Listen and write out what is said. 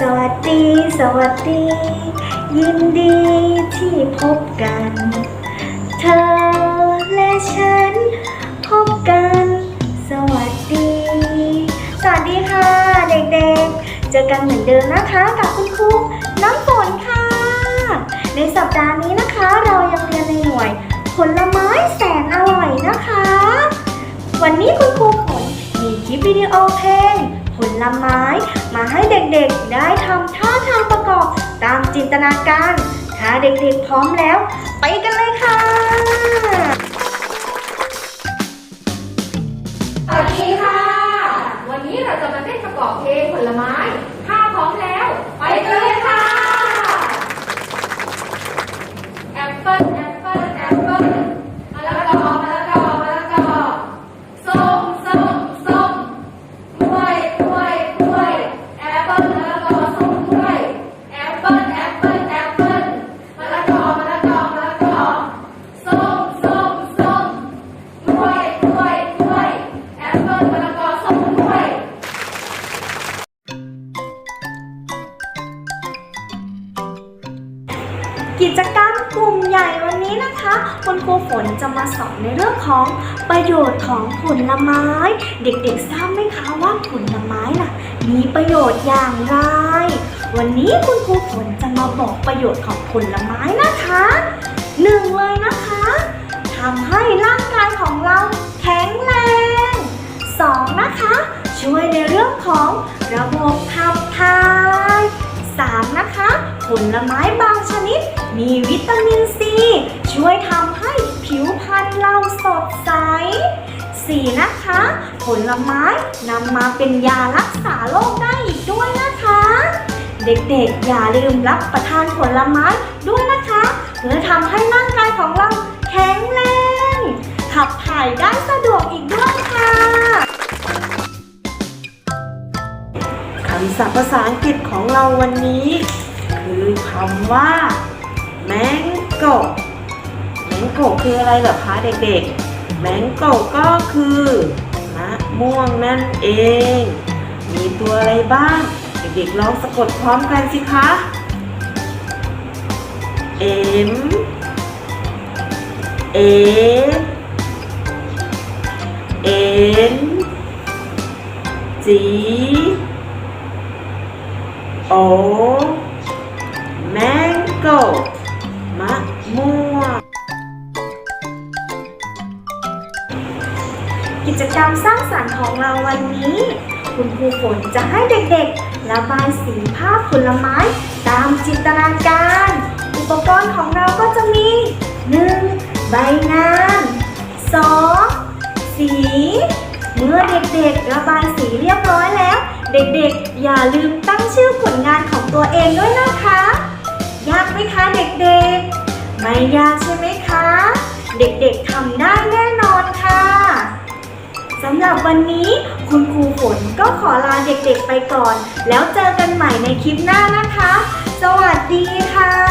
สวัสดี สวัสดี ยินดีที่พบกัน เธอและฉัน พบกัน สวัสดี สวัสดีค่ะ เด็กๆ เจอกันเหมือนเดิมนะคะกับคุณครูน้ำฝนค่ะ ในสัปดาห์นี้นะคะเรายังเรียนในหน่วย ผลไม้แสนอร่อยนะคะ วันนี้คุณครูฝนมีคลิปวิดีโอเพลง ลไม้ มาให้เด็กๆได้ทำท่าทางประกอบตามจินตนาการ ถ้าเด็กๆพร้อมแล้ว ไปกันเลยค่ะ กิจกรรมกลุ่มใหญ่วันนี้นะคะคุณครูฝนจะมาสอนในเรื่องของประโยชน์ของผลไม้ เด็กๆทราบไหมคะว่าผลไม้น่ะมีประโยชน์อย่างไร วันนี้คุณครูฝนจะมาบอกประโยชน์ของผลไม้นะคะหนึ่งเลยนะคะทำให้ร่างกายของเราแข็งแรงสองนะคะ ช่วยในเรื่องของระบบขับถ่าย 3. นะคะ ผลไม้บางชนิด มีวิตามินซี ช่วยทำให้ผิวพรรณเราสดใส 4. นะคะ ผลไม้นำมาเป็นยารักษาโรคได้อีกด้วยนะคะ เด็กๆ อย่าลืมรับประทานผลไม้ด้วยนะคะ เพื่อทำให้ร่างกายของเราแข็งแรง ขับถ่ายได้สะดวกอีกด้วยค่ะคำศัพท์ภาษาอังกฤษของเราวันนี้ คือคำว่า mango mango คืออะไรเหรอคะเด็กๆ mango ก็คือมะม่วงนั่นเอง มีตัวอะไรบ้าง เด็กๆลองสะกดพร้อมกันสิคะ M A N G O mango กิจกรรมสร้างสรรค์ของเราวันนี้ คุณครูฝนจะให้เด็กๆ ระบายสีภาพผลไม้ตามจินตนาการ อุปกรณ์ของเราก็จะมี 1. ใบงาน 2. สี เมื่อเด็กๆ ระบายสีเรียบร้อยแล้ว เด็กๆ อย่าลืมตั้งชื่อผลงานของตัวเองด้วยนะคะ ยากไหมคะเด็กๆ ไม่ยากใช่ไหมคะ เด็กๆทำได้แน่นอน สำหรับวันนี้คุณครูฝนก็ขอลาเด็กๆไปก่อน แล้วเจอกันใหม่ในคลิปหน้านะคะ สวัสดีค่ะ